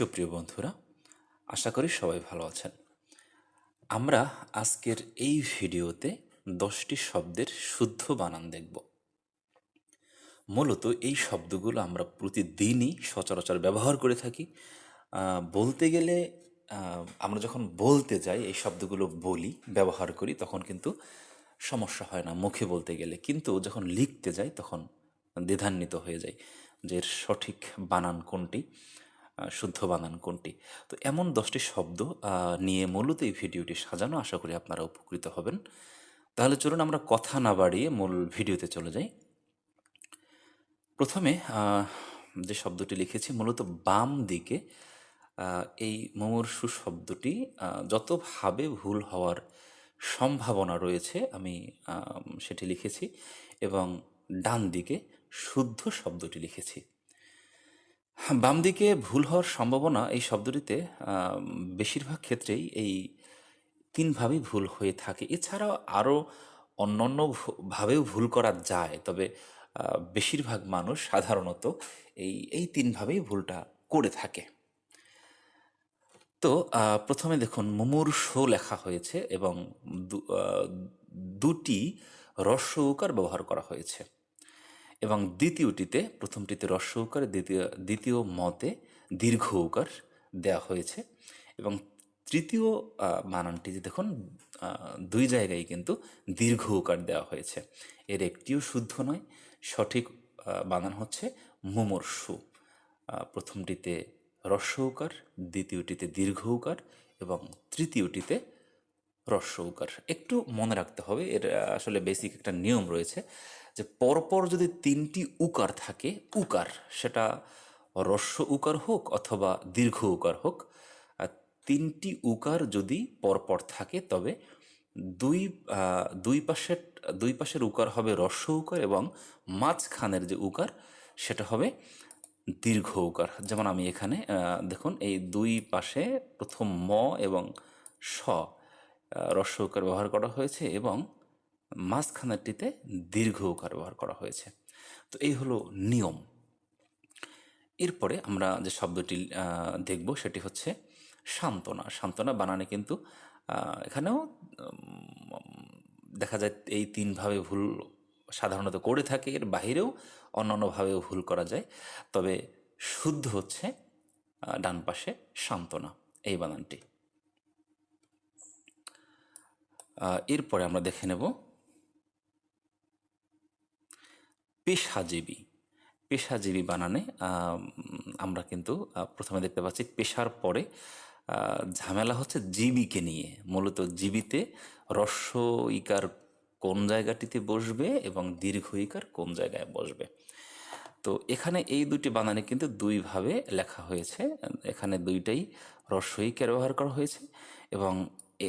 সুপ্রিয় বন্ধুরা, আশা করি সবাই ভালো আছেন। আমরা আজকের এই ভিডিওতে দশটি শব্দের শুদ্ধ বানান দেখব। মূলত এই শব্দগুলো আমরা প্রতিদিনই সচরাচর ব্যবহার করে থাকি। বলতে গেলে আমরা যখন বলতে যাই, এই শব্দগুলো বলি, ব্যবহার করি, তখন কিন্তু সমস্যা হয় না, মুখে বলতে গেলে। কিন্তু যখন লিখতে যাই, তখন দ্বিধান্বিত হয়ে যায় যে এর সঠিক বানান কোনটি। শুদ্ধ বানান কোনটি? তো এমন দশটি শব্দ নিয়ে মূলত এই ভিডিওটি সাজানো আশা করি আপনারা উপকৃত হবেন। তাহলে চলুন আমরা কথা না বাড়িয়ে মূল ভিডিওতে চলে যাই। প্রথমে যে শব্দটি লিখেছি মূলত বাম দিকে এই মুমূর্ষু শব্দটি যতভাবে ভুল হওয়ার সম্ভাবনা রয়েছে আম, সেটি লিখেছি এবং ডান দিকে শুদ্ধ শব্দটি লিখেছি। বাম দিকে ভুল হওয়ার সম্ভাবনা এই শব্দটিতে বেশিরভাগ ক্ষেত্রেই এই তিনভাবেই ভুল হয়ে থাকে। এছাড়াও আরও অন্যান্য ভাবেও ভুল করা যায়, তবে বেশিরভাগ মানুষ সাধারণত এই এই তিনভাবেই ভুলটা করে থাকে। তো প্রথমে দেখুন, মুমূর্ষ লেখা হয়েছে এবং দুটি রস্য উকার ব্যবহার করা হয়েছে। এবং দ্বিতীয়টিতে, প্রথমটিতে রস্য উকার দ্বিতীয় দ্বিতীয় মতে দীর্ঘ উকার দেওয়া হয়েছে। এবং তৃতীয় বানানটিতে দেখুন দুই জায়গায় কিন্তু দীর্ঘ উকার দেওয়া হয়েছে। এর একটিও শুদ্ধ নয়, সঠিক বানান হচ্ছে মুমূর্ষু। প্রথমটিতে রস্য উকার দ্বিতীয়টিতে দীর্ঘ উকার এবং তৃতীয়টিতে রস্য উকার একটু মনে রাখতে হবে, এর আসলে বেসিক একটা নিয়ম রয়েছে। যে পরপর যদি তিনটি উকার থাকে, উকার, সেটা রস্য উকার হোক অথবা দীর্ঘ উকার হোক তিনটি উকার যদি পরপর থাকে, তবে দুই দুই পাশের দুই পাশের উকার হবে রস্য উকার এবং মাঝখানের যে উকার, সেটা হবে দীর্ঘ উকার। যেমন আমি এখানে দেখুন, এই দুই পাশে প্রথম ম এবং স রস্য উকার ব্যবহার করা হয়েছে এবং মাঝখানেরটিতে দীর্ঘ উকার ব্যবহার করা হয়েছে। তো এই হলো নিয়ম। এরপরে আমরা যে শব্দটি দেখব সেটি হচ্ছে সান্ত্বনা। সান্ত্বনা বানানে কিন্তু এখানেও দেখা যায় এই তিনভাবে ভুল সাধারণত করে থাকে, এর বাহিরেও অন্যান্যভাবেও ভুল করা যায়। তবে শুদ্ধ হচ্ছে ডান পাশে সান্ত্বনা, এই বানানটি। এরপরে আমরা দেখে নেব পেশাজীবী। পেশাজীবী বানানে আমরা কিন্তু প্রথমে দেখতে পাচ্ছি পেশার পরে ঝামেলা হচ্ছে জীবিকে নিয়ে। মূলত জীবিতে রস্য ইকার কোন জায়গাটিতে বসবে এবং দীর্ঘ ইকার কোন জায়গায় বসবে। তো এখানে এই দুটি বানানে কিন্তু দুইভাবে লেখা হয়েছে। এখানে দুইটাই রস্যইকার ব্যবহার করা হয়েছে এবং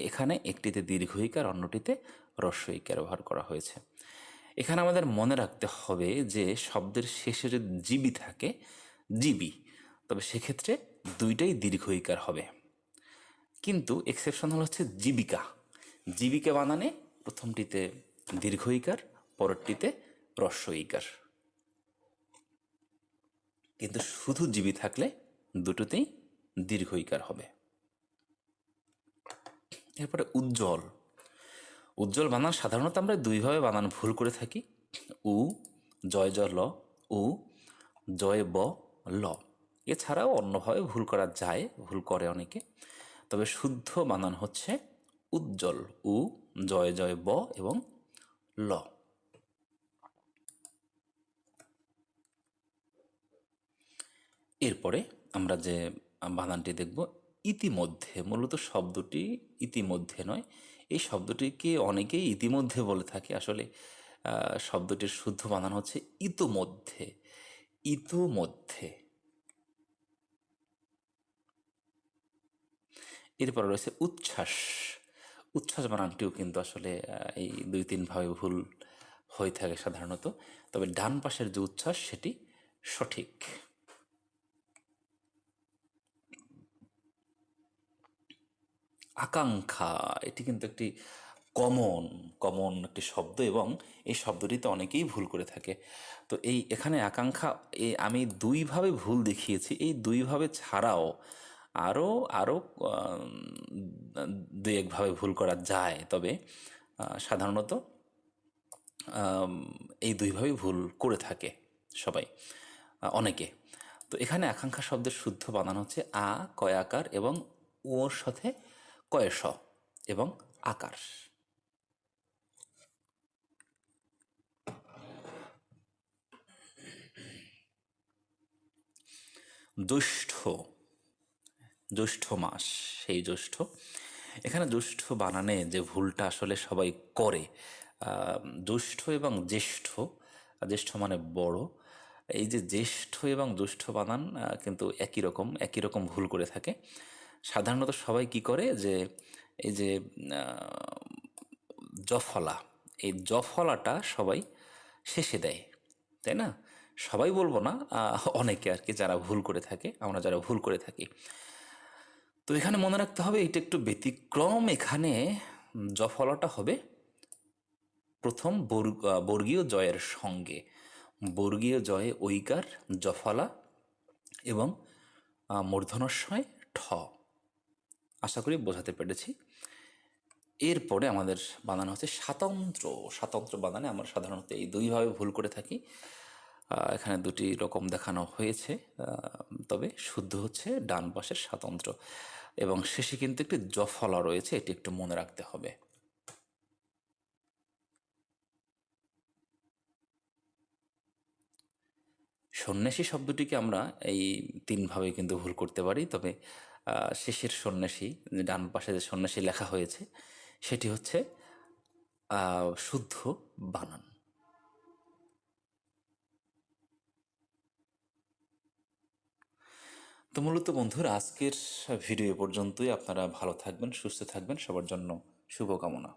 এখানে একটিতে দীর্ঘ দীর্ঘইকার অন্যটিতে রস্যইকার ব্যবহার করা হয়েছে। এখানে আমাদের মনে রাখতে হবে যে শব্দের শেষে যদি জিবি থাকে, জিবি, তবে সেক্ষেত্রে দুইটাই দীর্ঘইকার হবে। কিন্তু এক্সেপশন হল হচ্ছে জীবিকা। জীবিকা বানানে প্রথমটিতে দীর্ঘইকার, পরেরটিতে রস্যইকার। কিন্তু শুধু জীবী থাকলে দুটোতেই দীর্ঘইকার হবে। এরপরে উজ্জ্বল। উজ্জ্বল বানান সাধারণত আমরা দুইভাবে বানান, ভুল করে থাকি। উ, জয় জ, ল। উ, জয় ব, ল। এছাড়াও অন্যভাবে ভুল করা যায়, ভুল করে অনেকে। তবে শুদ্ধ বানান হচ্ছে উজ্জ্বল। উ, জয় জয় ব এবং ল। এরপরে আমরা যে বানানটি দেখব ইতিমধ্যে, মূলত শব্দটি ইতিমধ্যে নয়। এই শব্দটিকে অনেকেই ইতিমধ্যে বলে থাকে। আসলে শব্দটির শুদ্ধ বানান হচ্ছে ইতোমধ্যে। ইতোমধ্যে। এরপর রয়েছে উচ্ছ্বাস। উচ্ছ্বাস বানানটিও কিন্তু আসলে এই দুই তিন ভাবে ভুল হয়ে থাকে সাধারণত। তবে ডান পাশের যে উচ্ছ্বাস, সেটি সঠিক। আকাঙ্ক্ষা, এটি কিন্তু একটি কমন কমন একটি শব্দ এবং এই শব্দটিতে অনেকেই ভুল করে থাকে। তো এই এখানে আকাঙ্ক্ষা আমি দুইভাবে ভুল দেখিয়েছি, এই দুইভাবে ছাড়াও আরও আরও দু একভাবে ভুল করা যায়। তবে সাধারণত এই দুইভাবেই ভুল করে থাকে সবাই অনেকে। তো এখানে আকাঙ্ক্ষা শব্দের শুদ্ধ বানান হচ্ছে আ কয়াকার এবং ওর সাথে কয়েস এবং আকার জ্যৈষ্ঠ জ্যৈষ্ঠ মাস, সেই জ্যৈষ্ঠ। এখানে জ্যৈষ্ঠ বানানে যে ভুলটা আসলে সবাই করে জ্যৈষ্ঠ এবং জ্যেষ্ঠ জ্যেষ্ঠ মানে বড়। এই যে জ্যেষ্ঠ এবং জ্যৈষ্ঠ বানান কিন্তু একই রকম একই রকম ভুল করে থাকে। সাধারণত সবাই কি করে যে এই যে জফলা এই জফলাটা সবাই শেষে দেয় তাই না? সবাই বলব না অনেকে আর কি যারা ভুল করে থাকে আমরা যারা ভুল করে থাকি। তো এখানে মনে রাখতে হবে এটা একটু ব্যতিক্রম এখানে জফলাটা হবে প্রথম বর্গ- বর্গীয় জয়ের সঙ্গে। বর্গীয় জয়ে ঐকার জফলা এবং আহ, মূর্ধন্যস্বয় ঠ। আশা করি বোঝাতে পেরেছি। এরপরে আমাদের বানানো হচ্ছে স্বাতন্ত্র স্বাতন্ত্র বানানে আমরা সাধারণত এই দুইভাবে ভুল করে থাকি। এখানে দুটি রকম দেখানো হয়েছে তবে শুদ্ধ হচ্ছে ডান পাশের স্বাতন্ত্র। এবং শেষে কিন্তু একটি জফলা রয়েছে, এটি একটু মনে রাখতে হবে। সন্ন্যাসী শব্দটিকে আমরা এই তিনভাবে কিন্তু ভুল করতে পারি, তবে শেষের সন্ন্যাসী ডান পাশে যে সন্ন্যাসী লেখা হয়েছে, সেটি হচ্ছে শুদ্ধ বানান। তো মূলত বন্ধুরা, আজকের ভিডিও পর্যন্তই। আপনারা ভালো থাকবেন, সুস্থ থাকবেন। সবার জন্য শুভকামনা।